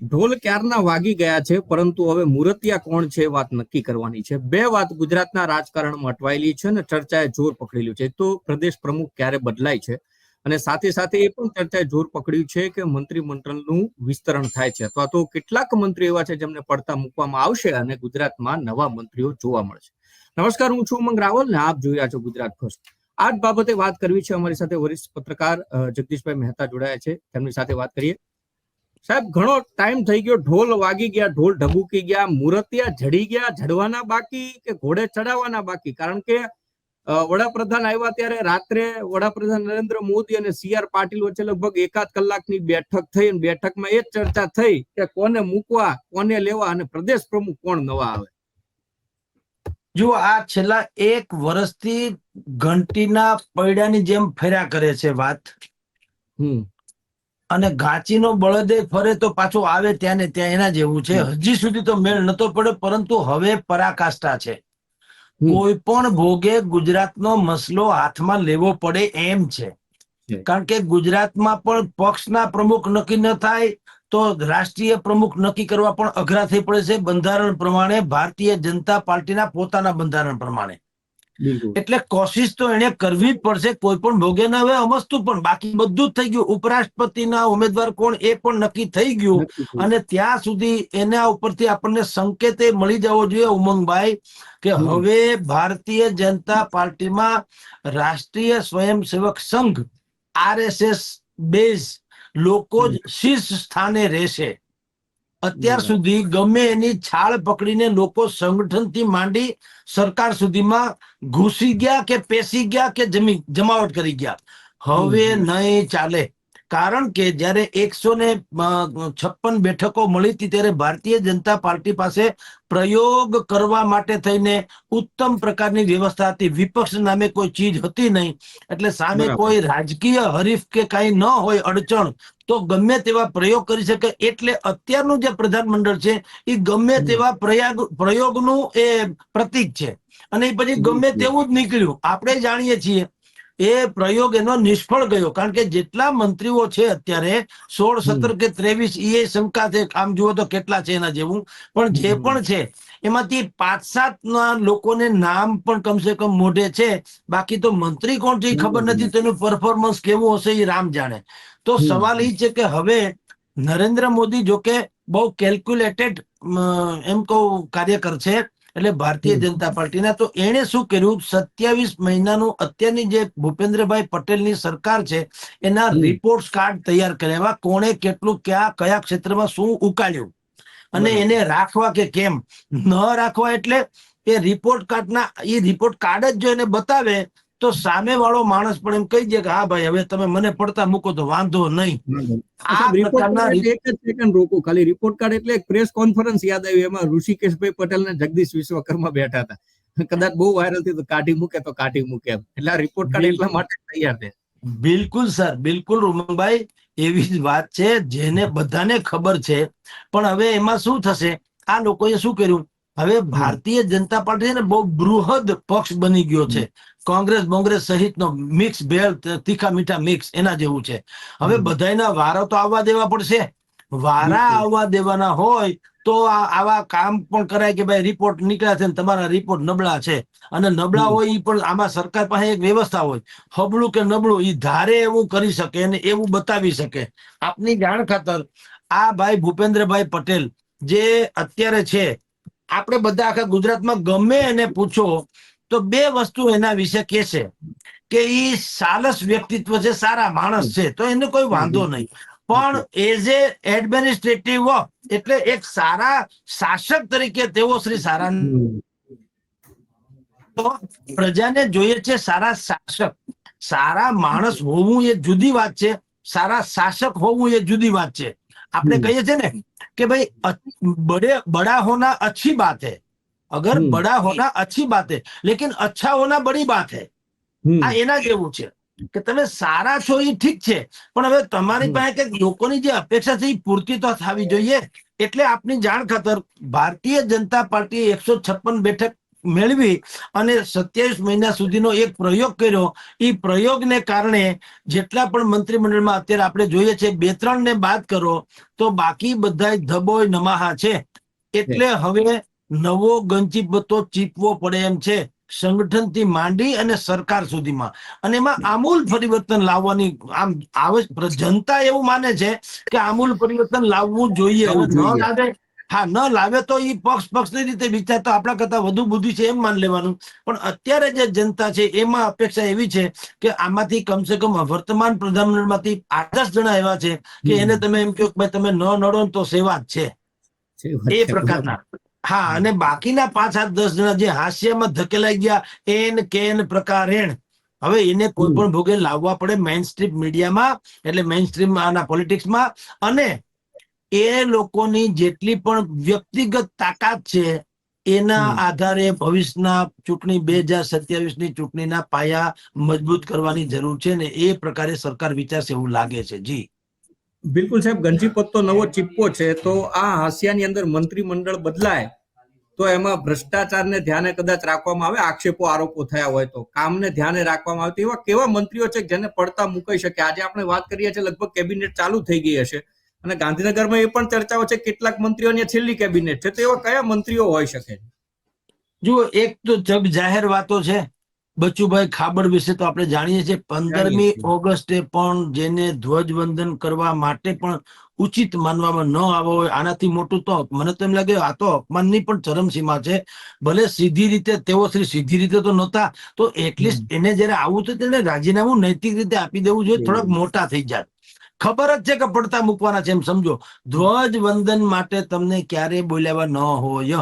ઢોલ ક્યારના વાગી ગયા છે, પરંતુ હવે મુરતિયા કોણ છે વાત નક્કી કરવાની છે. બે વાત ગુજરાતના રાજકારણમાં અટવાયેલી છે અને ચર્ચાએ જોર પકડેલું છે. તો પ્રદેશ પ્રમુખ ક્યારે બદલાય છે અને સાથે સાથે એ પણ ચર્ચાએ જોર પકડ્યું છે કે મંત્રીમંડળનું વિસ્તરણ થાય છે અથવા તો કેટલાક મંત્રીઓ એવા છે જેમને પડતા મૂકવામાં આવશે અને ગુજરાતમાં નવા મંત્રીઓ જોવા મળશે. નમસ્કાર, હું છું ઉમંગ રાવલ ને આપ જોઈ રહ્યા છો ગુજરાત ફર્સ્ટ. આ બાબતે વાત કરવી છે અમારી સાથે વરિષ્ઠ પત્રકાર જગદીશભાઈ મહેતા જોડાયા છે. તેમની સાથે વાત કરીએ. સાહેબ ઘણો ટાઈમ થઈ ગયો. ઢોલ વાગી ગયા ઢોલ ઢબુકી ગયા મૂર્તિયા જડી ગયા જડવાના બાકી કે ઘોડે ચડાવવાના બાકી? કારણ કે વડાપ્રધાન આવ્યા ત્યારે રાત્રે વડાપ્રધાન નરેન્દ્ર મોદી અને સી આર પાટીલ વચ્ચે લગભગ એકાદ કલાકની બેઠક થઈ અને બેઠકમાં એ ચર્ચા થઈ કે કોને મૂકવા કોને લેવા અને પ્રદેશ પ્રમુખ કોણ નવા આવે? જો આ છેલ્લા એક વર્ષથી ઘંટીના પૈડાની જેમ ફેર્યા કરે છે વાત. હમ. અને ઘાંચીનો બળદે ફરે તો પાછો આવે ત્યાં ને ત્યાં એના જેવું છે. હજી સુધી તો મેળ નતો પડે પરંતુ હવે પરાકાષ્ઠા છે. કોઈ પણ ભોગે ગુજરાતનો મસલો હાથમાં લેવો પડે એમ છે. કારણ કે ગુજરાતમાં પણ પક્ષના પ્રમુખ નક્કી ન થાય તો રાષ્ટ્રીય પ્રમુખ નક્કી કરવા પણ અઘરા થઈ પડે છે બંધારણ પ્રમાણે. ભારતીય જનતા પાર્ટીના પોતાના બંધારણ પ્રમાણે. એટલે કોશિશ તો એને કરવી જ પડશે કોઈ પણ ભોગે ના હવે અમસ્તું પણ. બાકી બધું જ થઈ ગયું. ઉપરાષ્ટ્રપતિના ઉમેદવાર કોણ એ પણ નક્કી થઈ ગયું. અને ત્યાં સુધી એના ઉપરથી આપણને સંકેત એ મળી જવો જોઈએ ઉમંગભાઈ કે હવે ભારતીય જનતા પાર્ટીમાં રાષ્ટ્રીય સ્વયંસેવક સંઘ આરએસએસ બેઝ લોકો જ શીર્ષ સ્થાને રહેશે. અત્યાર સુધી ગમે એની છાળ પકડીને લોકો સંગઠનથી માંડી સરકાર સુધીમાં ઘૂસી ગયા કે પેસી ગયા કે જમી જમાવટ કરી ગયા. હવે નહીં ચાલે. કારણ કે જ્યારે એકસો ને છપ્પન બેઠકો મળી હતી ત્યારે ભારતીય જનતા પાર્ટી પાસે પ્રયોગ કરવા માટે થઈને ઉત્તમ પ્રકારની વ્યવસ્થા હતી. વિપક્ષ નામે કોઈ ચીજ હતી નહીં. એટલે સામે કોઈ રાજકીય હરીફ કે કાંઈ ન હોય અડચણ તો ગમે તેવા પ્રયોગ કરી શકે. એટલે અત્યારનું જે પ્રધાનમંડળ છે એ ગમે તેવા પ્રયાગ પ્રયોગનું એ પ્રતીક છે. અને એ પછી ગમે તેવું જ નીકળ્યું. આપણે જાણીએ છીએ એ પ્રયોગ એનો નિષ્ફળ ગયો. કારણ કે જેટલા મંત્રીઓ છે અત્યારે સોળ સત્તર કે ત્રેવીસ એ શંકા છે આમ જુઓ તો કેટલા છે એના જેવું. પણ જે પણ છે એમાંથી પાંચ સાત ના લોકોને નામ પણ કમસે કમ મોઢે છે. બાકી તો મંત્રી કોણ છે એ ખબર નથી તેનું પરફોર્મન્સ કેવું હશે એ રામ જાણે. તો સવાલ એ છે કે હવે નરેન્દ્ર મોદી જોકે બહુ કેલ્ક્યુલેટેડ એમ કહું કાર્યકર છે. એટલે ભારતીય જનતા પાર્ટીના તો એણે શું કર્યું? સત્યાવીસ મહિનાનું અત્યારની જે ભૂપેન્દ્રભાઈ પટેલની સરકાર છે એના રિપોર્ટ કાર્ડ તૈયાર કર્યા કોણે કેટલું ક્યાં કયા ક્ષેત્રમાં શું ઉકાળ્યું? અને એને રાખવા કે કેમ? ન રાખવા એટલે એ રિપોર્ટ કાર્ડના એ રિપોર્ટ કાર્ડ જ જો એને બતાવે તો સામે વાળો માણસ પણ એમ કહી દે કે હા ભાઈ હવે તમે મને પડતા મૂકો તો વાંધો નહીં. સેકન્ડ રોકો. ખાલી રિપોર્ટ કાર્ડ એટલે એક પ્રેસ કોન્ફરન્સ યાદ આવી એમાં ઋષિકેશભાઈ પટેલ ને જગદીશ વિશ્વકર્મા બેઠા હતા. કદાચ બહુ વાયરલ થયું કાઢી મૂકે તો કાઢી મૂકે એમ. એટલે આ રિપોર્ટ કાર્ડ એટલા માટે તૈયાર છે. બિલકુલ સર. બિલકુલ રૂમનભાઈ એવી જ વાત છે જેને બધાને ખબર છે. પણ હવે એમાં શું થશે? આ લોકોએ શું કર્યું? હવે ભારતીય જનતા પાર્ટી છે ને બહુ બૃહદ પક્ષ બની ગયો છે. કોંગ્રેસ બોંગ્રેસ સહિતનો મિક્સ ભેળ તીખા મીઠા મિક્સ એના જેવું છે. હવે બધાના વારો તો આવવા દેવા પડશે. વારા આવવા દેવાના હોય તો આવા કામ પણ કરાય કે ભાઈ રિપોર્ટ નીકળ્યા છે ને તમારા રિપોર્ટ નબળા છે. અને નબળા હોય એ પણ આમાં સરકાર પાસે એક વ્યવસ્થા હોય. હબળું કે નબળું એ ધારે એવું કરી શકે અને એવું બતાવી શકે. આપની જાણ ખાતર આ ભાઈ ભૂપેન્દ્રભાઈ પટેલ જે અત્યારે છે આપણે બધા આખા ગુજરાતમાં ગમે એને પૂછો તો બે વસ્તુ એના વિશે કે છે કે એ સાલસ વ્યક્તિત્વ છે સારા માણસ છે તો એને કોઈ વાંધો નહીં. પણ એઝ એ એડમિનિસ્ટ્રેટિવ એટલે એક સારા શાસક તરીકે તેઓ શ્રી સારા પ્રજાને જોઈએ છે સારા શાસક. સારા માણસ હોવું એ જુદી વાત છે સારા શાસક હોવું એ જુદી વાત છે. આપણે કહીએ છીએ ને કે ભાઈ બડે બડા હોના અચ્છી બાત હે. અગર બડા હોના અચ્છી બાત હે લેકિન અચ્છા હોના બડી બાત હે. આ એના જેવું છે કે તમે સારા છો એ ઠીક છે પણ હવે તમારી પાસે કંઈક લોકોની જે અપેક્ષા છે એ પૂરતી તો થવી જોઈએ એટલે આપની જાણ ખાતર ભારતીય જનતા પાર્ટીએ એકસો છપ્પન બેઠક મેળવી અને સત્યાવીસ મહિના સુધીનો એક પ્રયોગ કર્યો. એ પ્રયોગને કારણે જેટલા પણ મંત્રીમંડળમાં અત્યારે આપણે જોઈએ છે બે ત્રણ ને બાદ કરો તો બાકી બધા ધબોય નમાહા છે. એટલે હવે નવો ગંજીપત્તો ચીપવો પડે એમ છે સંગઠનથી માંડી અને સરકાર સુધીમાં. અને એમાં આમૂલ પરિવર્તન લાવવાની આમ આવે જનતા એવું માને છે કે આમૂલ પરિવર્તન લાવવું જોઈએ. ન લાવે હા ન લાવે તો એ પક્ષ પક્ષની રીતે વિચારતા આપણા કરતા વધુ બુદ્ધિ છે એમ માન લેવાનું. પણ અત્યારે જે જનતા છે એમાં અપેક્ષા એવી છે કે આમાંથી કમસે કમ વર્તમાન પ્રધાનમંત્રીમાંથી આઠ જણા એવા છે કે એને તમે એમ કહો કે ભાઈ તમે ન નડો તો સેવા જ છે. એ પ્રકારના. હા અને બાકીના પાંચ સાત દસ જણા જે હાસ્યમાં ધકેલાઈ ગયા એન કેન પ્રકારેણ હવે એને કોઈ પણ ભોગે લાવવા પડે મેઇન સ્ટ્રીમ મીડિયામાં એટલે મેઇન સ્ટ્રીમ આના પોલિટિક્સમાં અને એ લોકોની જેટલી પણ વ્યક્તિગત તાકાત છે એના. આધારે ભવિષ્યના ચૂંટણી બે હજાર સત્યાવીસની ચૂંટણીના પાયા મજબૂત કરવાની જરૂર છે ને એ પ્રકારે સરકાર વિચારશે એવું લાગે છે. જી. બિલકુલ સાહેબ ગંજીપત્તો નવો ચીપકો છે તો આ હાસ્યાની અંદર મંત્રીમંડળ બદલાય તો એમાં ભ્રષ્ટાચારને ધ્યાને કદાચ રાખવામાં આવે આક્ષેપો આરોપો થયા હોય તો. કામને ધ્યાને રાખવામાં આવે તો એવા કેવા મંત્રીઓ છે જેને પડતા મુકાઈ શકે? આજે આપણે વાત કરીએ છીએ લગભગ કેબિનેટ ચાલુ થઈ ગઈ હશે. અને ગાંધીનગરમાં એ પણ ચર્ચાઓ છે કેટલાક મંત્રીઓની છેલ્લી કેબિનેટ છે તો એવા કયા મંત્રીઓ હોઈ શકે? જુઓ એક તો જગ જાહેર વાતો છે. બચુભાઈ ખાબડ વિશે તો આપણે જાણીએ છીએ. પંદરમી ઓગસ્ટે પણ જેને ધ્વજવંદન કરવા માટે પણ ઉચિત માનવામાં ન આવો હોય આનાથી મોટું તો મને તો એમ લાગે આ તો અપમાનની પણ ચરમસીમા છે. ભલે સીધી રીતે તેઓ શ્રી સીધી રીતે તો નહોતા તો એટલીસ્ટ એને જયારે આવું તો તેને રાજીનામું નૈતિક રીતે આપી દેવું જોઈએ થોડાક મોટા થઈ જાય ખબર જ છે કે પડતા મૂકવાના છે એમ સમજો. ધ્વજવંદન માટે તમને ક્યારે બોલાવા ન હોય.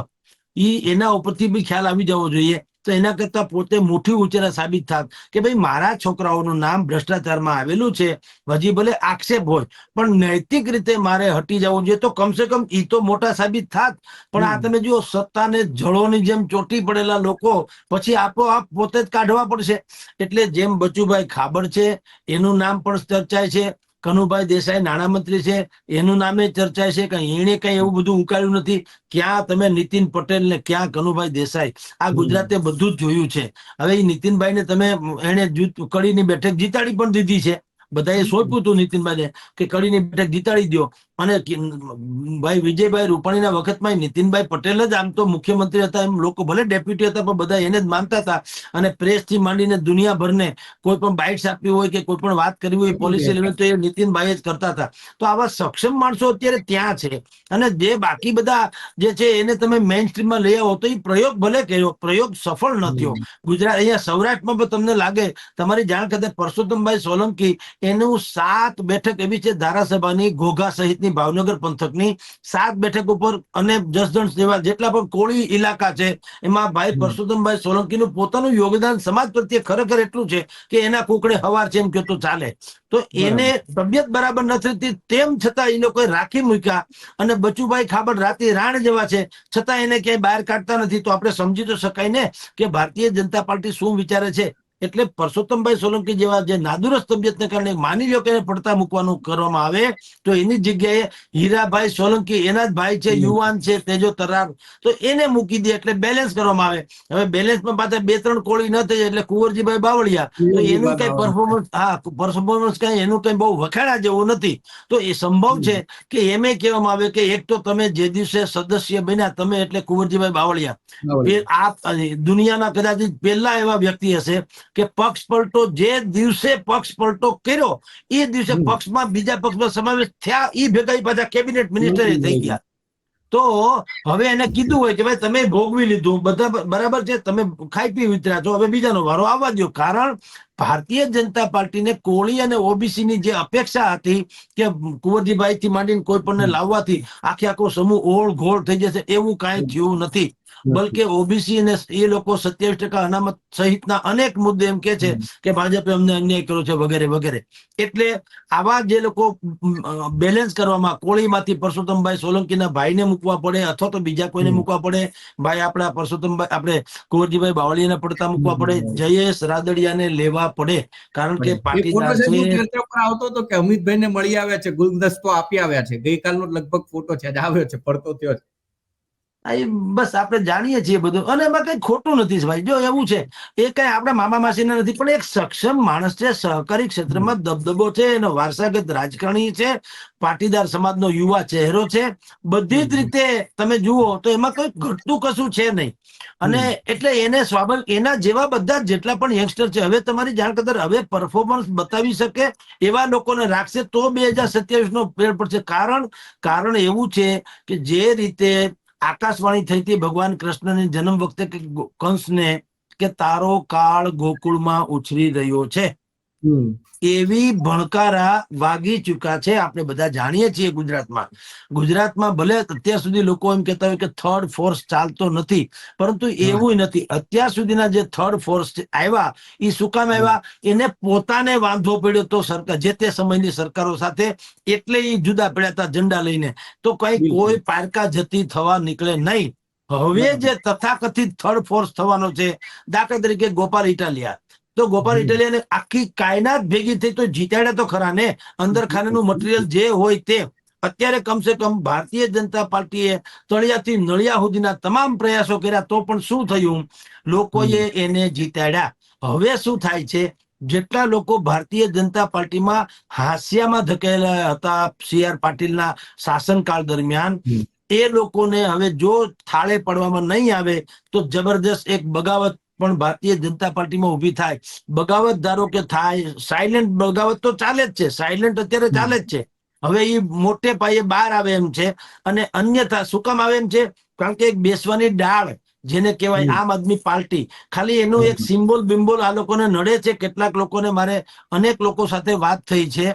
ઈ એના ઉપરથી બી ખ્યાલ આવી જવો જોઈએ. તો એના કરતા પોતે મુઠ્ઠી ઉંચેરા સાબિત થાત. કે ભાઈ મારા છોકરાઓનું નામ ભ્રષ્ટાચારમાં આવેલું છે હજી ભલે આક્ષેપ હોય પણ નૈતિક રીતે મારે હટી જવું જોઈએ તો કમસે કમ ઈ તો મોટા સાબિત થાત. પણ આ તમે જુઓ સત્તાને જળોની જેમ ચોટી પડેલા લોકો પછી આપોઆપ પોતે જ કાઢવા પડશે. એટલે જેમ બચુભાઈ ખાબડ છે એનું નામ પણ ચર્ચાય છે. કનુભાઈ દેસાઈ નાણામંત્રી છે એનું નામે ચર્ચાય છે કે એણે કઈ એવું બધું ઉકાળ્યું નથી. ક્યાં તમે નીતિન પટેલ ને ક્યાં કનુભાઈ દેસાઈ? આ ગુજરાતે બધું જ જોયું છે. હવે એ નીતિનભાઈ ને તમે એને કડીની બેઠક જીતાડી પણ દીધી છે. બધાએ સોંપ્યું હતું નીતિનભાઈને કે કડીની બેઠક જીતાડી દો અને ભાઈ વિજયભાઈ રૂપાણીના વખતમાં નીતિનભાઈ પટેલ જ આમ તો મુખ્યમંત્રી હતા એમ લોકો ભલે ડેપ્યુટી હતા પણ બધા એને જ માનતા હતા. અને પ્રેસથી માંડીને દુનિયાભરને કોઈ પણ બાઇટ્સ આપવી હોય કે કોઈ પણ વાત કરવી હોય પોલિસી લેવલ તો એ નીતિનભાઈ જ કરતા હતા. તો આવા સક્ષમ માણસો અત્યારે ત્યાં છે. અને જે બાકી બધા જે છે એને તમે મેઇન સ્ટ્રીમમાં લઈ આવો તો એ પ્રયોગ ભલે કર્યો પ્રયોગ સફળ ન થયો. ગુજરાત અહીંયા સૌરાષ્ટ્રમાં પણ તમને લાગે તમારી જાણ કરતા પરસોત્તમભાઈ સોલંકી એનું સાત બેઠક એવી છે ધારાસભાની ઘોઘા સહિતની ભાવનગર પંથકની સાત બેઠક ઉપર અને જસદણ જેવા જેટલા પણ કોળી ઇલાકા છે એમાં ભાઈ પરસોત્તમભાઈ સોલંકીનું પોતાનું યોગદાન સમાજ પ્રત્યે ખરેખર એટલું છે કે એના કુકડે હવાર છે એમ કહેતો ચાલે. તો એને તબિયત બરાબર નથી તેમ છતાં એ લોકોએ રાખી મૂક્યા અને બચુભાઈ ખાબડ રાતે રાણ જેવા છે છતાં એને ક્યાંય બહાર કાઢતા નથી. તો આપણે સમજી તો શકાય ને કે ભારતીય જનતા પાર્ટી શું વિચારે છે? એટલે પરસોત્તમભાઈ સોલંકી જેવા જે નાદુરસ્ત તબિયતને કારણે માની લો કે એને પડતા મૂકવાનું કરવામાં આવે તો એની જગ્યાએ હીરાભાઈ સોલંકી એના જ ભાઈ છે યુવાન છે તેજો તરાર. તો એને મૂકી દે એટલે બેલેન્સ કરવામાં આવે. હવે બેલેન્સમાં પાછા બે ત્રણ કોળી ન થઈ એટલે કુંવરજીભાઈ બાવળિયા. તો એનું કઈ પરફોર્મન્સ હા પરફોર્મન્સ કઈ એનું કઈ બહુ વખાણા જેવું નથી. તો એ સંભવ છે કે એમે કહેવામાં આવે કે એક તો તમે જે દિવસે સદસ્ય બન્યા તમે એટલે કુંવરજીભાઈ બાવળિયા. આ દુનિયાના કદાચ પહેલા એવા વ્યક્તિ હશે કે પક્ષ પલટો જે દિવસે પક્ષ પલટો કર્યો એ દિવસે પક્ષમાં બીજા પક્ષમાં સમાવેશ થયા એ ભેગા પાછા કેબિનેટ મિનિસ્ટર થઈ ગયા. તો હવે એને કીધું હોય કે ભાઈ તમે ભોગવી લીધું બધા બરાબર છે તમે ખાઈ પી વિતર્યા છો હવે બીજાનો વારો આવવા દો કારણ ભારતીય જનતા પાર્ટીને કોળી અને ઓબીસી ની જે અપેક્ષા હતી કે કુંવરજીભાઈ થી માંડીને કોઈ પણ લાવવાથી આખે આખો સમૂહ ઓળ ઘોળ થઈ જશે એવું કાંઈ થયું નથી. બલકે ઓબીસી અને એ લોકો સત્યાવીસ ટકા અનામત સહિતના અનેક મુદ્દે એમ કે છે કે ભાજપે અમને અન્યાય કર્યો છે વગેરે વગેરે. એટલે આવા જે લોકો બેલેન્સ કરવામાં કોળીમાંથી પરસોત્તમભાઈ સોલંકીના ભાઈને મૂકવા પડે અથવા તો બીજા કોઈને મૂકવા પડે ભાઈ આપણા પરસોત્તમભાઈ આપણે કુંવરજીભાઈ બાવળીને પડતા મૂકવા પડે. જયેશ રાદડિયાને લેવા પડે. કારણ કે પાટીદાર આવતો હતો કે અમિતભાઈ ને મળી આવ્યા છે ગુલદસ્તો આપી આવ્યા છે. ગઈકાલનો લગભગ ફોટો છે આજે આવ્યો છે પડતો થયો છે. એ બસ આપણે જાણીએ છીએ બધું. અને એમાં કઈ ખોટું નથી ભાઈ. જો એવું છે એ કઈ આપણા મામા માસીના નથી પણ એક સક્ષમ માણસ છે સહકારી ક્ષેત્રમાં દબદબો છે એનો વારસાગત રાજકારણી છે પાટીદાર સમાજનો યુવા ચહેરો છે. બધી જ રીતે તમે જુઓ તો એમાં કઈ ઘટતું કશું છે નહીં. અને એટલે એને સ્વાભાવિક એના જેવા બધા જેટલા પણ યંગસ્ટર છે હવે તમારી જાણ કદર હવે પરફોર્મન્સ બતાવી શકે એવા લોકોને રાખશે તો બે હજાર સત્યાવીસ નો ફેર પડશે. કારણ કારણ એવું છે કે જે રીતે આકાશવાણી થઈ હતી ભગવાન કૃષ્ણની જન્મ વખતે કંસને કે તારો કાળ ગોકુળમાં ઉછરી રહ્યો છે. એવી ભણકારા વાગી ચુકા છે આપણે બધા જાણીએ છીએ ગુજરાતમાં. ગુજરાતમાં ભલે અત્યાર સુધી લોકો એમ કહેતા હોય કે થર્ડ ફોર્સ ચાલતો નથી પરંતુ એવું નથી. અત્યાર સુધીના જે થર્ડ ફોર્સ આવ્યા એ શું કામ આવ્યા? એને પોતાને વાંધો પડ્યો તો સરકાર જે તે સમયની સરકારો સાથે એટલે એ જુદા પડ્યા હતા ઝંડા લઈને. તો કઈ કોઈ પારકા જતી થવા નીકળે નહીં. હવે જે તથાકથિત થર્ડ ફોર્સ થવાનો છે દાખલા તરીકે ગોપાલ ઇટાલિયા તો ગોપાલ ઇટાલિયાને આખી કાયનાત ભેગી થઈ તો જીતાડ્યા તો ખરા ને? અંદર ખાનાનું મટીરિયલ જે હોય તે. અત્યારે કમસે કમ ભારતીય જનતા પાર્ટીએ તળિયાથી નળિયા સુધીના તમામ પ્રયાસો કર્યા તો પણ શું થયું? લોકોએ એને જીતાડ્યા. હવે શું થાય છે? જેટલા લોકો ભારતીય જનતા પાર્ટીમાં હાસ્યામાં ધકેલા હતા સી આર પાટીલના શાસનકાળ દરમિયાન એ લોકોને હવે જો થાળે પડવામાં નહીં આવે તો જબરદસ્ત એક બગાવત પણ ભારતીય જનતા પાર્ટીમાં ઊભી થાય. બગાવત ધારો કે થાય સાયલેન્ટ બગાવત તો ચાલે જ છે. સાયલેન્ટ અત્યારે ચાલે જ છે. હવે એ મોટે પાયે બહાર આવે એમ છે અને અન્યથા શું કામ આવે એમ છે? કારણ કે એક બેસવાની ડાળ જેને કહેવાય આમ આદમી પાર્ટી. ખાલી એનું એક સિમ્બોલ બિમ્બોલ આ લોકોને નડે છે. કેટલાક લોકોને મારે અનેક લોકો સાથે વાત થઈ છે.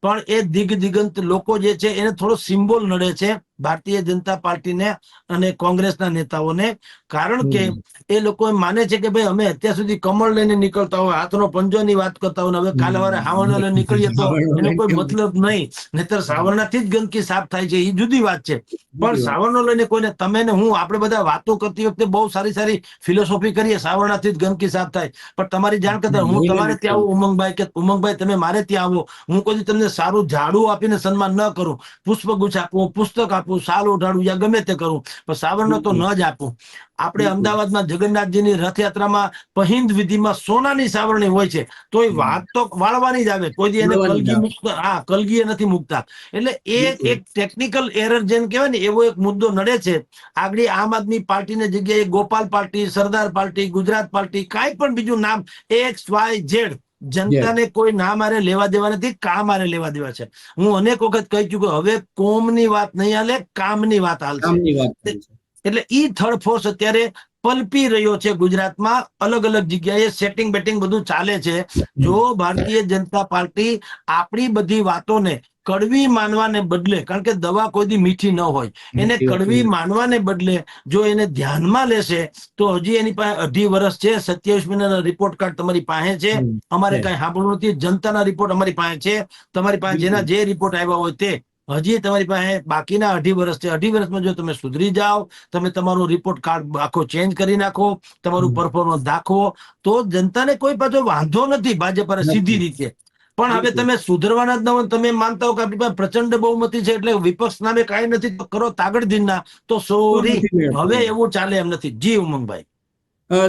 પણ એ દિગ્દિગંત લોકો જે છે એને થોડો સિમ્બોલ નડે છે. ભારતીય જનતા પાર્ટીને અને કોંગ્રેસના નેતાઓને. કારણ કે એ લોકો માને છે કે ભાઈ અમે અત્યાર સુધી કમળ લઈને નીકળતા હોય હાથનો પંજોની વાત કરતા હોય ને હવે કાલે વારે હાવણ લઈને નીકળીએ તો એનો કોઈ મતલબ નહીં. નહીતર સાવરણાથી જ ગંદકી સાફ થાય છે એ જુદી વાત છે. પણ સાવરણો લઈને કોઈને તમે ને હું આપણે બધા વાતો કરતી વખતે બહુ સારી સારી ફિલોસોફી કરીએ સાવરણાથી જ ગંદકી સાફ થાય. પણ તમારી જાણ કરતા હું તમારે ત્યાં આવું ઉમંગભાઈ કે ઉમંગભાઈ તમે મારે ત્યાં આવો. હું કોઈ તમને સારું ઝાડુ આપીને સન્માન ન કરું. પુષ્પગુચ્છ આપું પુસ્તક આપું સાલ ઉઠાડું યા ગમે તે કરું પણ સાવરણો તો ન જ આપું. આપણે અમદાવાદમાં જગન્નાથજીની રથયાત્રામાં પહિંદ વિધિમાં સોનાની સાવરણી હોય છે તો એ વાત તો વાળવાની જ આવે. કોઈ એને કલગી મુક્ત હા કલગીએ નથી મુકતા. એટલે એ એક ટેકનિકલ એરર જેમ કહેવાય ને એવો એક મુદ્દો નડે છે. આગળ આમ આદમી પાર્ટીની જગ્યાએ Gopal party Sardar party Gujarat party કાંઈ પણ બીજું નામ એક્સ વાય ઝેડ જનતાને કોઈ ના મારે લેવા દેવા નથી કામ મારે લેવા દેવા છે? હું અનેક વખત કહી ચુક્યો હવે કોમની વાત નહીં હાલે કામની વાત હાલશે. એટલે ઈ થર્ડ ફોર્સ અત્યારે પલપી રહ્યો છે ગુજરાતમાં. અલગ અલગ જગ્યાએ સેટિંગ બેટિંગ બધું ચાલે છે. જો ભારતીય જનતા પાર્ટી આપણી બધી વાતોને કડવી માનવાને બદલે કારણ કે દવા કોઈ મીઠી ન હોય એને કડવી. માનવાને બદલે જો એને ધ્યાનમાં લેશે તો હજી એની પાસે અઢી વર્ષ છે સત્યાવીસ મહિનાના રિપોર્ટ કાર્ડ તમારી પાસે છે. અમારે કઈ સાંભળવું નથી. જનતાના રિપોર્ટ અમારી પાસે છે. તમારી પાસે જેના જે રિપોર્ટ આવ્યા હોય તે હજી તમારી પાસે બાકીના અઢી વર્ષ છે. અઢી વર્ષમાં જો તમે સુધરી જાઓ તમે તમારું રિપોર્ટ કાર્ડ આખો ચેન્જ કરી નાખો તમારું પરફોર્મન્સ દાખવો તો જનતાને કોઈ પાછો વાંધો નથી. ભાજપ સીધી રીતે. પણ હવે તમે સુધરવાના જ ન હોય તમે માનતા હો કે આપણી પાસે પ્રચંડ બહુમતી છે એટલે વિપક્ષ નામે કાંઈ નથી તો કરો દિનના તો સોરી હવે એવું ચાલે એમ નથી. જી ઉમંગભાઈ.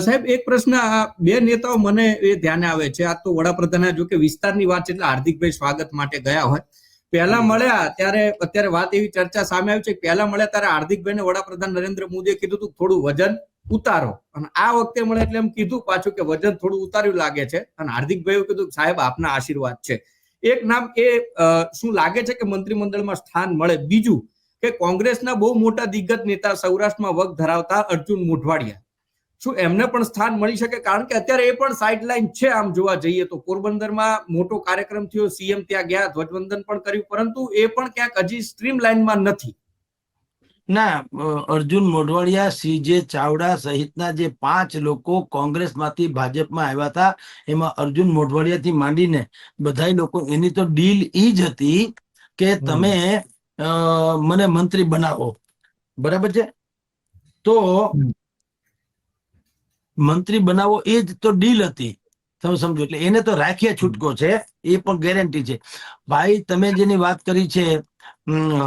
સાહેબ એક પ્રશ્ન આ બે નેતાઓ મને એ ધ્યાને આવે છે. આ તો વડાપ્રધાન જો કે વિસ્તારની વાત છે એટલે હાર્દિકભાઈ સ્વાગત માટે ગયા હોય. પહેલા મળ્યા ત્યારે અત્યારે વાત એવી ચર્ચા સામે આવી છે પહેલા મળ્યા ત્યારે હાર્દિકભાઈને વડાપ્રધાન નરેન્દ્ર મોદીએ કીધું હતું થોડું વજન ઉતારો. અને આ વખતે મને એટલે એમ કીધું પાછું કે વજન થોડું ઉતાર્યું લાગે છે. અને હાર્દિકભાઈએ કીધું, સાહેબ, આપના આશીર્વાદ છે. એક નામ એ શું લાગે છે કે મંત્રીમંડળમાં સ્થાન મળે? બીજું કે કોંગ્રેસના બહુ મોટા દિગ્ગજ નેતા સૌરાષ્ટ્રમાં વગ ધરાવતા અર્જુન મોઢવાડિયા. શું એમને પણ સ્થાન મળી શકે? કારણ કે અત્યારે એ પણ સાઇડલાઇન છે આમ જોવા જઈએ તો. પોરબંદરમાં મોટો કાર્યક્રમ થયો, સીએમ ત્યાં ગયા, ધ્વજવંદન પણ કર્યું, પરંતુ એ પણ ક્યાંક હજી સ્ટ્રીમ લાઇનમાં નથી. ના અર્જુન મોઢવાડિયા સીજે ચાવડા સહિતના જે પાંચ લોકો કોંગ્રેસમાંથી ભાજપમાં આવ્યા હતા એમાં અર્જુન મોઢવાડિયાથી માંડીને બધા લોકો એની તો ડીલ ઈ જ હતી કે તમે મને મંત્રી બનાવો. બરાબર છે? તો મંત્રી બનાવો એ જ તો ડીલ હતી. તમે સમજો એટલે એને તો રાખીએ છૂટકો છે એ પણ ગેરંટી છે. ભાઈ તમે જેની વાત કરી છે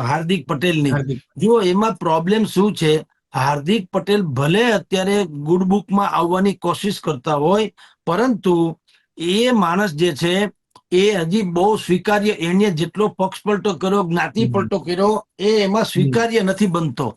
હાર્દિક પટેલની. જો એમાં પ્રોબ્લેમ શું છે? હાર્દિક પટેલ ભલે અત્યારે ગુડ બુકમાં આવવાની કોશિશ કરતા હોય પરંતુ એ માણસ જે છે એ હજી બહુ સ્વીકાર્ય. એને જેટલો પક્ષ પલટો કર્યો જ્ઞાતિ. પલટો કર્યો એ એમાં સ્વીકાર્ય નથી બનતો.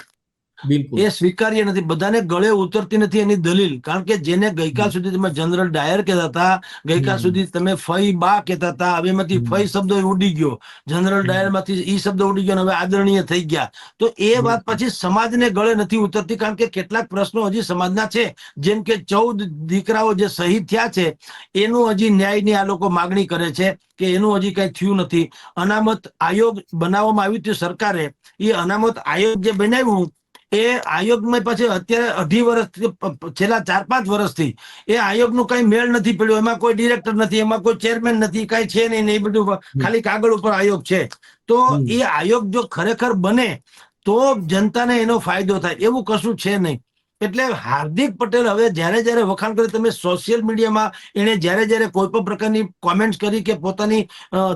બિલકુલ. એ સ્વીકાર્ય નથી. બધાને ગળે ઉતરતી નથી એની દલીલ. કારણ કે જેને ગઈકાલ સુધી તમે જનરલ ડાયર કહેતા હતા ગઈકાલ સુધી તમે ફઈ બા કહેતા હતા હવે એમાંથી ફઈ શબ્દ ઉડી ગયો. જનરલ. ડાયરમાંથી ઈ શબ્દ ઉડી ગયો હવે આદરણીય થઈ ગયા. તો એ વાત પછી સમાજને ગળે નથી ઉતરતી કારણ કે કેટલાક પ્રશ્નો હજી સમાજના છે. જેમ કે ચૌદ દીકરાઓ જે શહીદ થયા છે એનું હજી ન્યાયની આ લોકો માગણી કરે છે કે એનું હજી કઈ થયું નથી. અનામત આયોગ બનાવવામાં આવ્યું હતું સરકારે. એ અનામત આયોગ જે બનાવ્યું એ આયોગમાં પછી અત્યારે અઢી પ- છેલ્લા ચાર પાંચ વર્ષથી એ આયોગનું કઈ મેળ નથી પડ્યો. એમાં કોઈ ડિરેક્ટર નથી એમાં કોઈ ચેરમેન નથી કઈ છે નહીં નહીં એ બધું ખાલી કાગળ ઉપર આયોગ છે. તો એ આયોગ જો ખરેખર બને તો જનતાને એનો ફાયદો થાય. એવું કશું છે નહીં. એટલે હાર્દિક પટેલ હવે જ્યારે જ્યારે વખાણ કરે તમે સોશિયલ મીડિયામાં એણે જ્યારે જ્યારે કોઈ પણ પ્રકારની કોમેન્ટ કરી કે પોતાની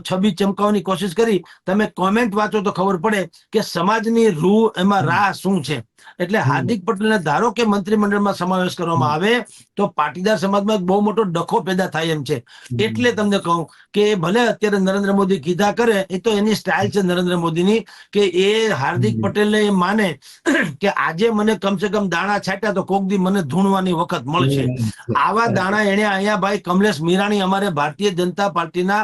છબી ચમકાવવાની કોશિશ કરી તમે કોમેન્ટ વાંચો તો ખબર પડે કે સમાજની રૂહ એમાં રાહ શું છે. એટલે હાર્દિક પટેલને ધારો કે મંત્રીમંડળમાં સમાવેશ કરવામાં આવે તો પાટીદાર સમાજમાં બહુ મોટો ડખો પેદા થાય એમ છે. એટલે તમને કહું કે ભલે અત્યારે નરેન્દ્ર મોદી કીધા કરે એ તો એની સ્ટાઇલ છે નરેન્દ્ર મોદીની કે એ હાર્દિક પટેલને એ માને કે આજે મને કમસે કમ દાણા છાંટ્યા તો કોક દી મને ધૂણવાની વખત મળશે. આવા દાણા એને અહીંયા ભાઈ કમલેશ મીરાણી અમારે ભારતીય જનતા પાર્ટીના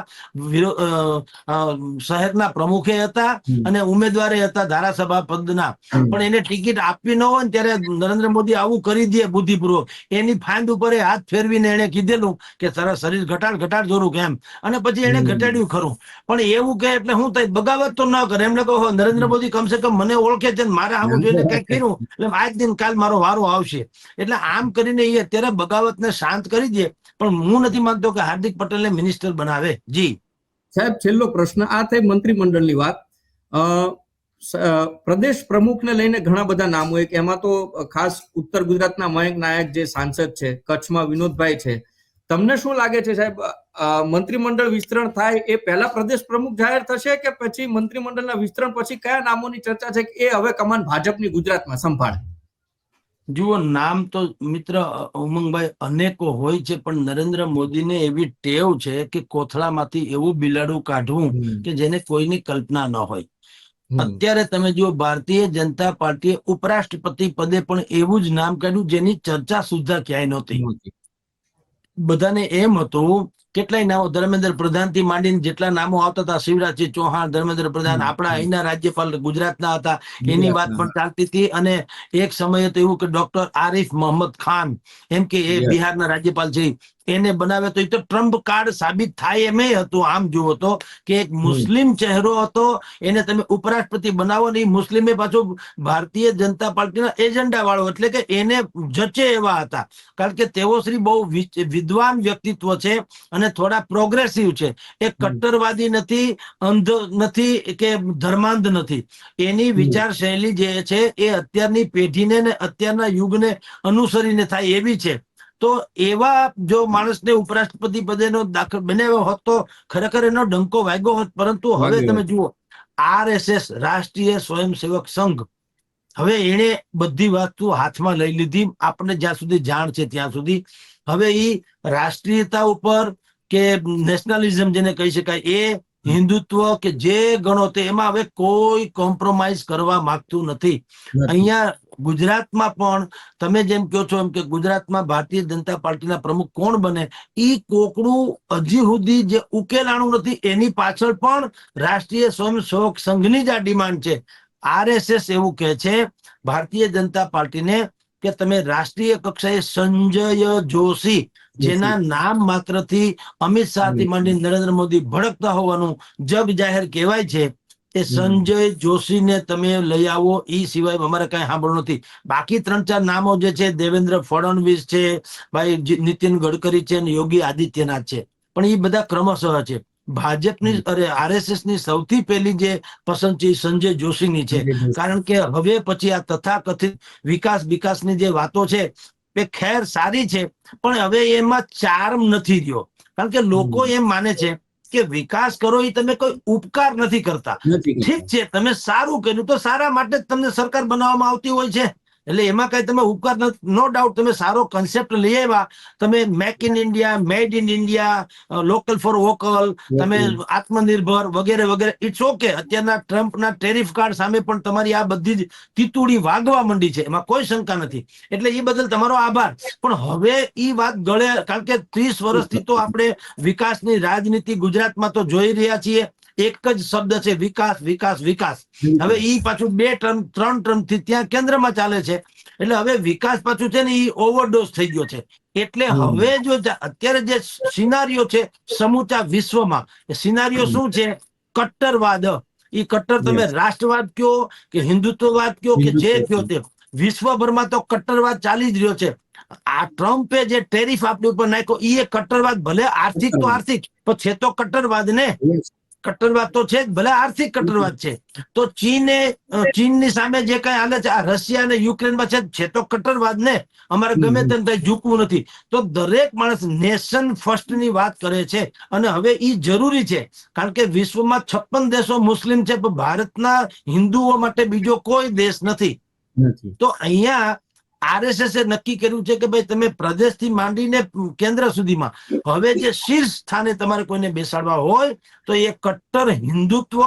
શહેરના પ્રમુખે હતા અને ઉમેદવારે હતા ધારાસભા પદના. પણ એને ટિકિટ આપવી ન હોય ત્યારે નરેન્દ્ર મોદી આવું કરી દે બુદ્ધિપૂર્વક. એની ફાંદ ઉપર એ હાથ ફેરવીને એને કીધેલું કે સરસ શરીર ઘટાડ ઘટાડ જોરું કેમ અને પછી એને ઘટાડ્યું ખરું. પણ એવું કે એટલે હું થાય બગાવત તો ન કરે. એમને કહો નરેન્દ્ર મોદી કમસે કમ મને ઓળખે છે મારે આમ જોઈને કંઈક કર્યું એટલે આજ દિન કાલ મારો વારો આવશે. એટલે આમ કરીને એ અત્યારે બગાવતને શાંત કરી દે. પણ હું નથી માનતો કે હાર્દિક પટેલને મિનિસ્ટર બનાવે. જી. સાહેબ, છેલ્લો પ્રશ્ન આ થઈ મંત્રીમંડળની વાત. પ્રદેશ પ્રમુખને લઈને ઘણા બધા નામો એક એમાં તો ખાસ ઉત્તર ગુજરાતના મયંક નાયક જે સાંસદ છે, કચ્છમાં વિનોદભાઈ છે. તમને શું લાગે છે સાહેબ મંત્રીમંડળ વિસ્તરણ થાય એ પહેલા પ્રદેશ પ્રમુખ જાહેર થશે કે પછી મંત્રીમંડળના વિસ્તરણ પછી કયા નામોની ચર્ચા છે એ હવે કમાન ભાજપની ગુજરાતમાં સંભાળે? જુઓ નામ તો મિત્ર ઉમંગભાઈ અનેકો હોય છે પણ નરેન્દ્ર મોદીને એવી ટેવ છે કે કોથળામાંથી એવું બિલાડું કાઢવું કે જેને કોઈની કલ્પના ન હોય. અત્યારે તમે જુઓ ભારતીય જનતા પાર્ટીએ ઉપરાષ્ટ્રપતિ પદે પણ એવું જ નામ કાઢ્યું જેની ચર્ચા સુદ્ધા ક્યાંય નહોતી. બધાને એમ હતું કેટલાય નામો ધર્મેન્દ્ર પ્રધાનથી માંડીને જેટલા નામો આવતા હતા શિવરાજસિંહ ચૌહાણ ધર્મેન્દ્ર પ્રધાન. આપણા અહીંના રાજ્યપાલ ગુજરાતના હતા એની વાત પણ ચાલતી હતી. અને એક સમયે તો એવું કે ડોક્ટર આરિફ મોહમ્મદ ખાન એમ કે એ બિહારના રાજ્યપાલ છે એને બનાવે તો એ તો ટ્રમ્પ કાર્ડ સાબિત થાય એમ હતું. આમ જુઓ તો કે એક મુસ્લિમ ચહેરો હતો એને તમે ઉપરાષ્ટ્રપતિ બનાવો ને એ મુસ્લિમે પાછો ભારતીય જનતા પાર્ટીના એજન્ડા વાળો એટલે કે એને જચે એવા હતા. કારણ કે તેઓ શ્રી બહુ વિદ્વાન વ્યક્તિત્વ છે અને થોડા પ્રોગ્રેસિવ છે. એ કટ્ટરવાદી નથી અંધ નથી કે ધર્માંધ નથી. એની વિચાર વિચારશૈલી જે છે એ અત્યારની પેઢીને ને અત્યારના યુગને અનુસરીને થાય એવી છે. તો એવા જો માણસને ઉપરાષ્ટ્રપતિ પદેનો દાખલ બનાવ્યો હોત તો ખરેખર એનો ડંકો વાગ્યો હોત. પરંતુ હવે તમે જુઓ આરએસએસ રાષ્ટ્રીય સ્વયંસેવક સંઘ હવે એને બધી વસ્તુ હાથમાં લઈ લીધી. આપણને જ્યાં સુધી જાણ છે ત્યાં સુધી. હવે એ રાષ્ટ્રીયતા ઉપર કે નેશનલિઝમ જેને કહી શકાય એ હિન્દુત્વ કે જે ગણો તે એમાં હવે કોઈ કોમ્પ્રોમાઇઝ કરવા માંગતું નથી. અહીંયા ગુજરાતમાં પણ તમે જેમ કહો છો એમ કે ગુજરાતમાં ભારતીય જનતા પાર્ટીના પ્રમુખ કોણ બને ઈ કોકડું હજી સુધી જે ઉકેલાણું નથી એની પાછળ પણ રાષ્ટ્રીય સ્વયંસેવક સંઘની જ આ ડિમાન્ડ છે. આરએસએસ એવું કહે છે ભારતીય જનતા પાર્ટીને કે તમે રાષ્ટ્રીય કક્ષાએ સંજય જોશી જેના નામ માત્રથી અમિત શાહથી માંડી નરેન્દ્ર મોદી ભડકતા હોવાનું જગ જાહેર કહેવાય છે. એ સંજય જોશીને તમે લઈ આવો એ સિવાય અમારે કઈ સાંભળવું નથી. બાકી ત્રણ ચાર નામો જે છે દેવેન્દ્ર ફડણવીસ છે ભાઈ નીતિન ગડકરી છે અને યોગી આદિત્યનાથ છે. પણ એ બધા ક્રમશઃ છે. ભાજપની અરે આરએસએસની સૌથી પહેલી જે પસંદ છે એ સંજય જોશીની છે. કારણ કે હવે પછી આ તથાકથિત વિકાસ વિકાસની જે વાતો છે એ ખેર સારી છે પણ હવે એમાં ચાર્મ નથી રહ્યો. કારણ કે લોકો એમ માને છે કે વિકાસ કરો એ તમે કોઈ ઉપકાર નથી કરતા. ઠીક છે તમે સારું કર્યું તો સારા માટે જ તમને સરકાર બનાવવામાં આવતી હોય છે. એટલે એમાં કઈ તમે ઉપકાર નો ડાઉટ તમે સારો કન્સેપ્ટ લઈ આવ્યા. તમે make in India made in India local for vocal તમે આત્મનિર્ભર વગેરે વગેરે. ઇટ્સ ઓકે અત્યારના ટ્રમ્પના ટેરિફ કાર્ડ સામે પણ તમારી આ બધી જ તીતુડી વાગવા માંડી છે. એમાં કોઈ શંકા નથી. એટલે એ બદલ તમારો આભાર. પણ હવે એ વાત ગળે કારણ કે ત્રીસ વર્ષથી તો આપણે વિકાસની રાજનીતિ ગુજરાતમાં તો જોઈ રહ્યા છીએ. એક જ શબ્દ છે વિકાસ વિકાસ વિકાસ. હવે એ પાછું બે ટર્મ ત્રણ ટર્મથી ત્યાં કેન્દ્રમાં ચાલે છે. એટલે હવે વિકાસ પાછું છે ને એ ઓવરડોઝ થઈ ગયો છે. એટલે હવે જો અત્યારે જે સિનારીઓ છે સમૂચા વિશ્વમાં એ સિનારીઓ શું છે? કટ્ટરવાદ. એ કટ્ટર તમે રાષ્ટ્રવાદ કયો કે હિન્દુત્વવાદ કયો કે જે કયો તે? વિશ્વભરમાં તો કટ્ટરવાદ ચાલી જ રહ્યો છે. આ ટ્રમ્પે જે ટેરિફ આપણી ઉપર નાખ્યો ઈ એ કટ્ટરવાદ ભલે આર્થિક તો આર્થિક પણ છે તો કટ્ટરવાદ ને. કટ્ટરવાદ તો છે જ ભલે આર્થિક કટ્ટરવાદ છે. તો ચીને ચીનની સામે જે કઈ હાલે છે આ રશિયા અને યુક્રેનમાં છે છે તો કટ્ટરવાદ ને અમારે ગમે તેમ કઈ ઝૂકવું નથી. તો દરેક માણસ નેશન ફર્સ્ટની વાત કરે છે અને હવે એ જરૂરી છે. કારણ કે વિશ્વમાં છપ્પન દેશો મુસ્લિમ છે પણ ભારતના હિન્દુઓ માટે બીજો કોઈ દેશ નથી. તો અહીંયા આરએસએસ નક્કી કર્યું છે કે ભાઈ તમે પ્રદેશથી માંડીને કેન્દ્ર સુધીમાં. હવે જે શીર્ષ સ્થાને તમારે કોઈને બેસાડવા હોય તો એ કટ્ટર હિન્દુત્વ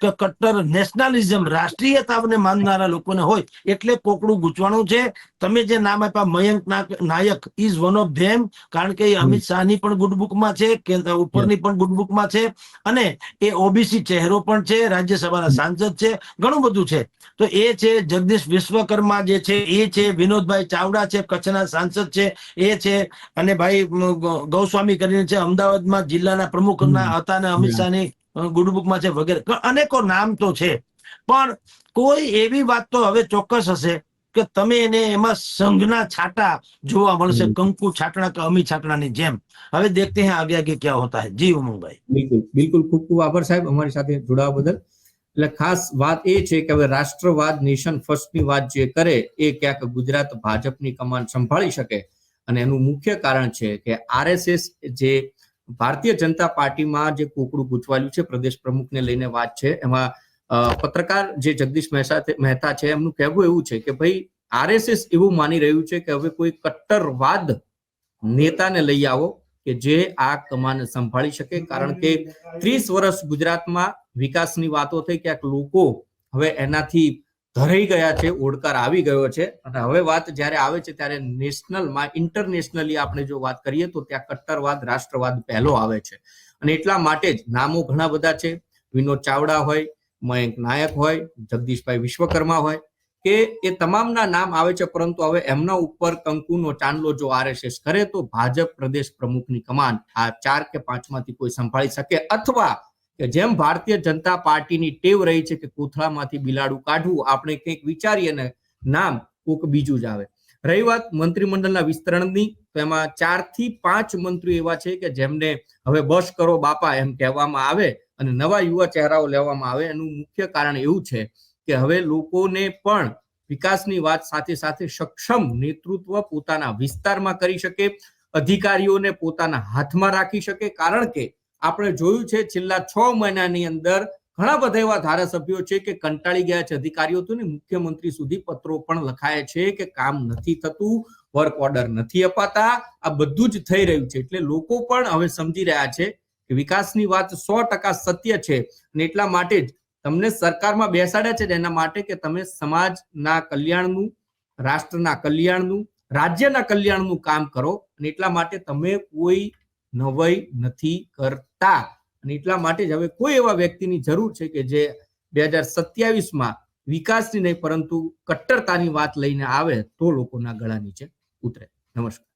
કે કટ્ટર નેશનાલિઝમ રાષ્ટ્રીયતાને માનનારા લોકોને હોય એટલે કોકડું ગૂંચવાનું છે. તમે જે નામ આપ્યા Mayank Nayak is one of them કારણ કે અમિત શાહની પણ ગુડબુકમાં છે કે ઉપરની પણ ગુડબુકમાં છે અને એ ઓબીસી ચહેરો પણ છે રાજ્યસભાના સાંસદ છે ઘણું બધું છે. તો એ છે જગદીશ વિશ્વકર્મા જે છે એ છે વિનોદભાઈ ચાવડા છે કચ્છના સાંસદ છે એ છે અને ભાઈ ગૌસ્વામી કરીને છે અમદાવાદમાં જિલ્લાના પ્રમુખના. હતા અને અમિત શાહની ગુડબુકમાં છે વગેરે. અનેકો નામ તો છે. પણ કોઈ એવી વાત તો હવે ચોક્કસ હશે કે તમે એને એમાં સંઘના છાટા જોવા મળશે કંકુ છાટણા કે અમી છાટણાની જેમ. હવે દેખતે હે આગે આગે ક્યાં હોતા હે. જી ઉમંગભાઈ. બિલકુલ બિલકુલ. ખૂબ ખૂબ આભાર સાહેબ અમારી સાથે જોડાવા બદલ. એટલે ખાસ વાત એ છે કે હવે રાષ્ટ્રવાદ નેશન ફર્સ્ટની વાત જે કરે એ ક્યાંક ગુજરાત ભાજપની કમાન સંભાળી શકે. અને એનું મુખ્ય કારણ છે કે આરએસએસ જે ભારતીય જનતા પાર્ટીમાં જે કોકડું ગૂંચવાયું છે, પ્રદેશ પ્રમુખને લઈને વાત છે, એમાં પત્રકાર જે જગદીશ મહેસા- મહેતા છે, એમનું કહેવું એવું છે કે ભાઈ, આરએસએસ એવું માની રહ્યું છે કે હવે કોઈ કટ્ટરવાદ નેતાને લઈ આવો કે જે આ કમાન સંભાળી શકે. કારણ કે ત્રીસ વર્ષ ગુજરાતમાં વિકાસની વાતો થઈ, ક્યાંક લોકો હવે એનાથી ધરાઈ ગયા છે, ઓડકાર આવી ગયો છે. અને હવે વાત જ્યારે આવે છે, ત્યારે નેશનલમાં ઇન્ટરનેશનલી આપણે જો વાત કરીએ તો ત્યાં કટ્ટરવાદ, રાષ્ટ્રવાદ પહેલો આવે છે. અને એટલા માટે જ નામો ઘણા બધા છે. વિનોદ ચાવડા હોય, મયંક નાયક હોય, જગદીશભાઈ વિશ્વકર્મા હોય, કે એ તમામના નામ આવે છે, પરંતુ હવે એમના ઉપર કંકુનો ચાંદલો જો આરએસએસ કરે તો ભાજપ પ્રદેશ પ્રમુખની કમાન આ ચાર કે પાંચમાંથી કોઈ સંભાળી શકે. અથવા કે જેમ ભારતીય જનતા પાર્ટીની ટેવ રહી છે કે કોથળામાંથી બિલાડું કાઢવું, આપણે કંઈક વિચારીએ ને નામ કોક બીજું જ આવે. રહી વાત મંત્રીમંડળના વિસ્તરણની, તો એમાં ચારથી પાંચ મંત્રીઓ એવા છે કે જેમને હવે બસ કરો બાપા એમ કહેવામાં આવે અને નવા યુવા ચહેરાઓ લેવામાં આવે. એનું મુખ્ય કારણ એવું છે કે હવે લોકોને પણ વિકાસની વાત સાથે સાથે સક્ષમ નેતૃત્વ પોતાના વિસ્તારમાં કરી શકે, અધિકારીઓને પોતાના હાથમાં રાખી શકે, કારણ કે આપણે જોયું છે, છેલ્લા છ મહિનાની અંદર ઘણા બધા એવા ધારાસભ્યો છે કે કંટાળી ગયા છે, અધિકારીઓ તો ને મુખ્યમંત્રી સુધી પત્રો પણ લખાય છે કે કામ નથી થતું વર્ક ઓર્ડર નથી અપાતા, આ બધું જ થઈ રહ્યું છે. એટલે લોકો પણ હવે સમજી રહ્યા છે કે વિકાસની વાત સો ટકા સત્ય છે અને એટલા માટે જ તમને સરકારમાં બેસાડ્યા છે એના માટે કે તમે સમાજના કલ્યાણનું, રાષ્ટ્રના કલ્યાણનું, રાજ્યના કલ્યાણનું કામ કરો અને એટલા માટે તમે કોઈ નવાઈ નથી કરતા. અને એટલા માટે જ હવે કોઈ એવા વ્યક્તિની જરૂર છે કે જે બે હજાર સત્યાવીસમાં વિકાસની નહીં, પરંતુ કટ્ટરતાની વાત લઈને આવે તો લોકોના ગળા નીચે ઉતરે. નમસ્કાર.